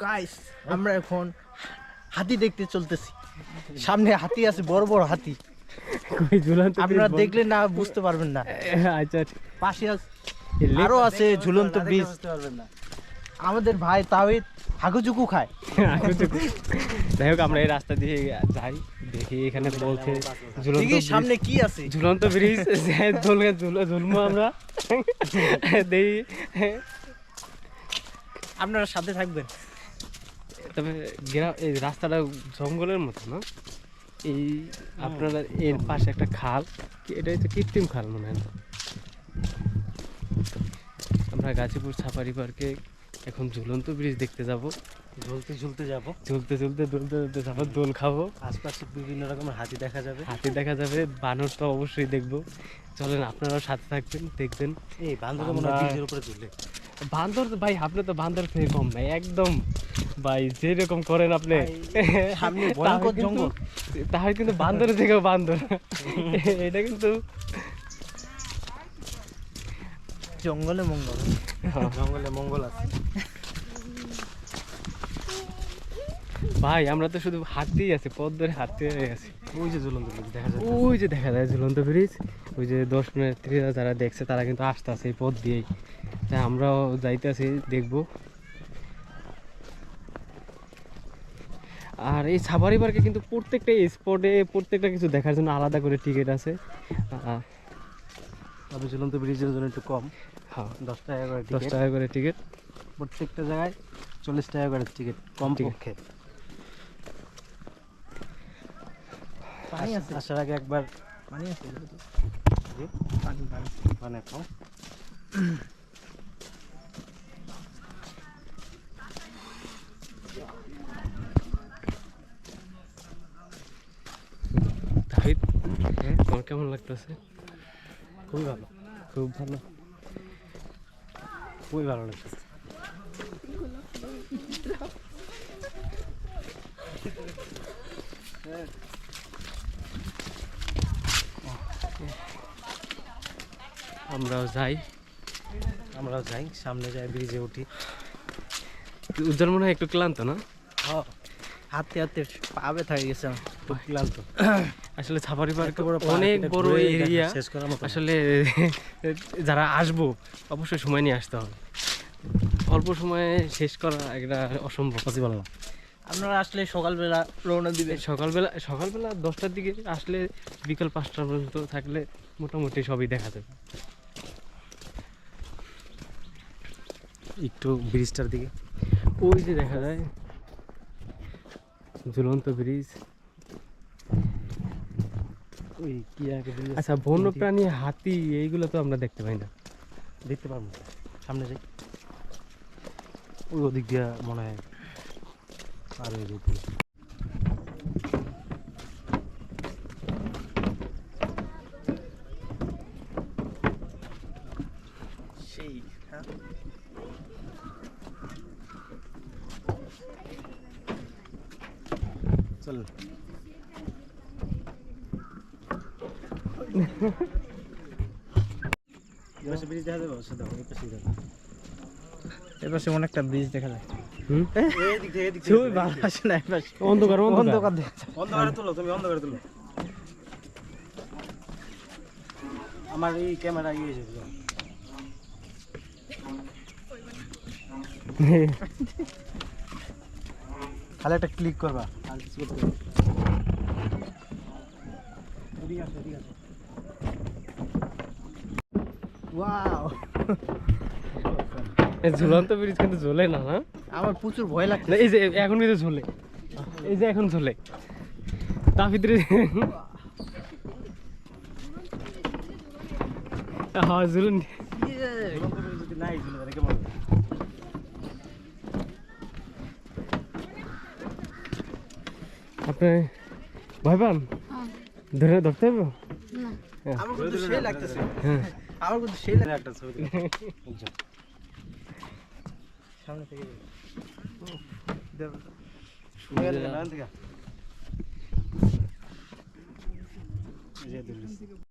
Guys আমরা এখন হাতি দেখতে চলতেছি। সামনে হাতি আছে বড় বড় হাতি। ঝুলন্ত আপনারা দেখলে না বুঝতে পারবেন না। আচ্ছা পাশে আছে এই লেক- আরও আছে ঝুলন্ত ব্রিজ আমাদের ভাই তাওহিদ হাগুজুকু খায়। যাই হোক আমরা এই রাস্তা দিয়ে যাই দেখি এখানে বলছে ঝুলন্ত সামনে কি আছে। ঝুলন্ত ব্রিজ ঝুলবো আমরা। দেখি। আপনারা সাথে থাকবেন। তবে গ্রাম এই রাস্তাটা জঙ্গলের মতো না? এই আপনারা এর পাশে একটা খাল এটাই তো কৃত্রিম খাল মনে হয়। আমরা গাজীপুর সাফারি পার্কে এখন ঝুলন্ত ব্রিজ দেখতে যাব। ঝুলতে ঝুলতে যাব। ঝুলতে ঝুলতে দুলতে দুলতে তারপর দোল খাব। আশপাশে বিভিন্ন রকমের হাতি দেখা যাবে। হাতি দেখা যাবে বানর তো অবশ্যই দেখব। চলেন আপনারাও সাথে থাকবেন দেখবেন। এই বান্ধব মনে ব্রিজের উপরে ঝুলে বান্দর তো ভাই আপনি তো বান্দর থেকে কম। নাই একদম ভাই যেরকম করেন আপনি। সামনে তাহলে ভয়ঙ্কর কিন্তু- জঙ্গল। তাহলে কিন্তু বান্দরের থেকে বান্দর। এটা কিন্তু জঙ্গলে মঙ্গল। জঙ্গলে মঙ্গল আছে। ভাই আমরা তো শুধু হাঁটতেই আছি পথ ধরে হাঁটতে আছি। ওই যে ঝুলন্ত ব্রিজ দেখা যায় ওই যে দেখা যায় ঝুলন্ত ব্রিজ ওই যে দশ দর্শনার্থীরা যারা দেখছে তারা কিন্তু আসতে আছে এই পথ দিয়েই। তাই আমরাও যাইতে আছি দেখব। আর এই সাফারি পার্কে কিন্তু প্রত্যেকটা স্পটে প্রত্যেকটা কিছু দেখার জন্য আলাদা করে টিকিট আছে। তবে ঝুলন্ত ব্রিজের জন্য একটু কম। হ্যাঁ। দশ টাকা করে দশ টাকা করে টিকিট প্রত্যেকটা জায়গায় চল্লিশ টাকা করে টিকিট কম। পক্ষে পানি আছে। আসার আগে একবার পানি আছে? জি, পানি পানি খাও তাহিদ তোমার কেমন লাগতেছে? খুবই ভালো। খুব ভালো। খুবই ভালো লাগছে আমরাও যাই। আমরাও যাই সামনে যাই ব্রিজে উঠি। উজ্জ্বল মনে হয় একটু ক্লান্ত না? হাতে হাতে পা ব্যথা হয়ে গেছে খুব ক্লান্ত। আসলে সাফারি পার্ক অনেক বড় এরিয়া। আসলে যারা আসব অবশ্যই সময় নিয়ে আসতে হবে। অল্প সময়ে শেষ করা একটা অসম্ভব। পসিবল না। আপনারা আসলে সকালবেলা রওনা দিবেন। সকালবেলা সকালবেলা দশটার দিকে আসলে বিকাল পাঁচটা পর্যন্ত থাকলে মোটামুটি সবই দেখা যাবে। একটু ব্রিজটার দিকে। ওই যে দেখা যায় ঝুলন্ত ব্রিজ। ওই কি আচ্ছা বন্য প্রাণী হাতি এইগুলো তো আমরা দেখতে পাই না। দেখতে পারব। সামনে যাই। ওই ওদিক দিয়ে মনে হয় আর ওই দিক দিয়ে। সেই হ্যাঁ চল পাশে ব্রিজ দেখা যাবে অবশ্যই দেখো এই পাশে দেখো এবার সেমন একটা ব্রিজ দেখা যায়। খুবই ভালো আসে না অন্ধকার অন্ধকার। তুলো তুমি অন্ধকারে তুলো। আমার এই ক্যামেরা ইয়ে এসেছিল খালি একটা ক্লিক করবা। আর কিছু করতে না। এদিকে আসো, এদিকে ওয়াও এই ঝুলন্ত ব্রিজ কিন্তু ঝোলে না না? আমার প্রচুর ভয় লাগছে। না, এই যে এখন কিন্তু ঝোলে। এই যে এখন ঝোলে। তার ভিতরে হ্যাঁ ঝুলুন। ঝুলন্ত ব্রিজ যদি নাই ঝুলে তাহলে কেমন আপনি ভয় পান? ধরে ধরতে হবে? আমার কিন্তু সেই লাগতেছে। হ্যাঁ। আমার কিন্তু সেই লাগে একটা ছবি সামনে থেকে থেকে।